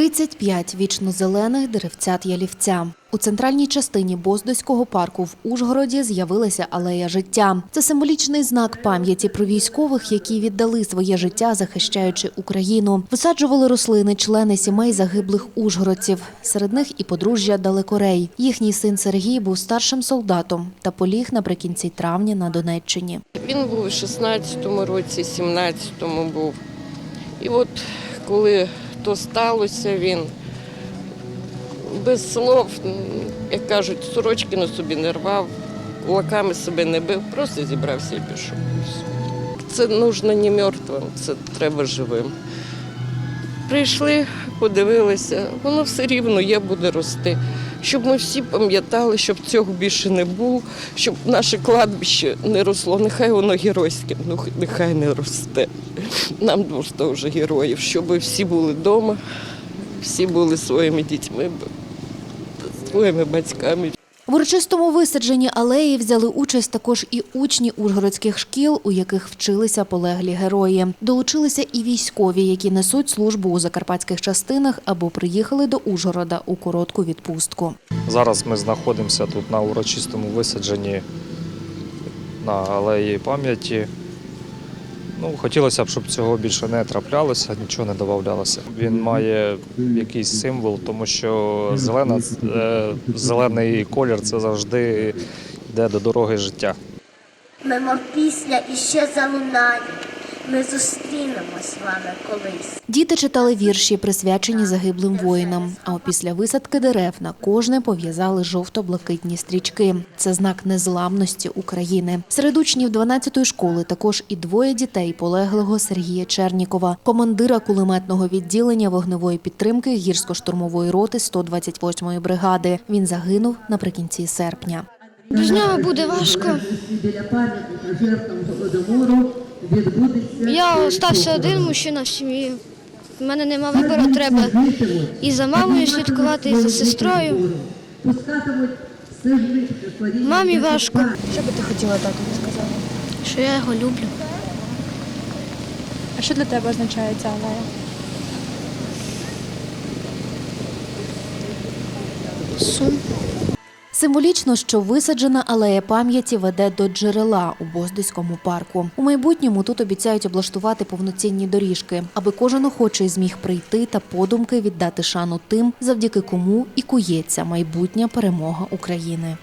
35 вічно зелених деревцят ялівця. У центральній частині Боздоського парку в Ужгороді з'явилася алея життя. Це символічний знак пам'яті про військових, які віддали своє життя, захищаючи Україну. Висаджували рослини члени сімей загиблих ужгородців. Серед них і подружжя Далекорей. Їхній син Сергій був старшим солдатом та поліг наприкінці травня на Донеччині. Він був у 16-му році, 17-му був. І от коли то сталося, він без слов, як кажуть, сорочки на собі не рвав, кулаками себе не бив, просто зібрався і пішов. Це нужно не мертвим, це треба живим. Прийшли, подивилися, воно все рівно є, буде рости. Щоб ми всі пам'ятали, щоб цього більше не було, щоб наше кладбище не росло. Нехай воно геройське, ну нехай не росте. Нам просто вже героїв, щоб всі були вдома, всі були своїми дітьми, своїми батьками. В урочистому висадженні алеї взяли участь також і учні ужгородських шкіл, у яких вчилися полеглі герої. Долучилися і військові, які несуть службу у закарпатських частинах або приїхали до Ужгорода у коротку відпустку. Зараз ми знаходимося тут на урочистому висадженні на алеї пам'яті. Ну, хотілося б, щоб цього більше не траплялося, нічого не додавалося. Він має якийсь символ, тому що зелена, е, зелений колір це завжди йде до дороги життя. Мимо пісня іще залунає. Ми зустрінемось з вами колись. Діти читали вірші, присвячені загиблим воїнам. А після висадки дерев на кожне пов'язали жовто-блакитні стрічки. Це знак незламності України. Серед учнів 12-ї школи також і двоє дітей полеглого Сергія Чернікова, командира кулеметного відділення вогневої підтримки гірсько-штурмової роти 128-ї бригади. Він загинув наприкінці серпня. Без нього буде важко. біля пам'ятника жертвам голодомору. Я остався один мужчина в сім'ї. В мене нема вибору, треба і за мамою слідкувати, і за сестрою. Мамі важко, Що би ти хотіла татові сказати? що я його люблю. А що для тебе означає ця алея? Сум. Символічно, що висаджена алея пам'яті веде до джерела у Боздиському парку. У майбутньому тут обіцяють облаштувати повноцінні доріжки, аби кожен охочий зміг прийти та подумки віддати шану тим, завдяки кому і кується майбутня перемога України.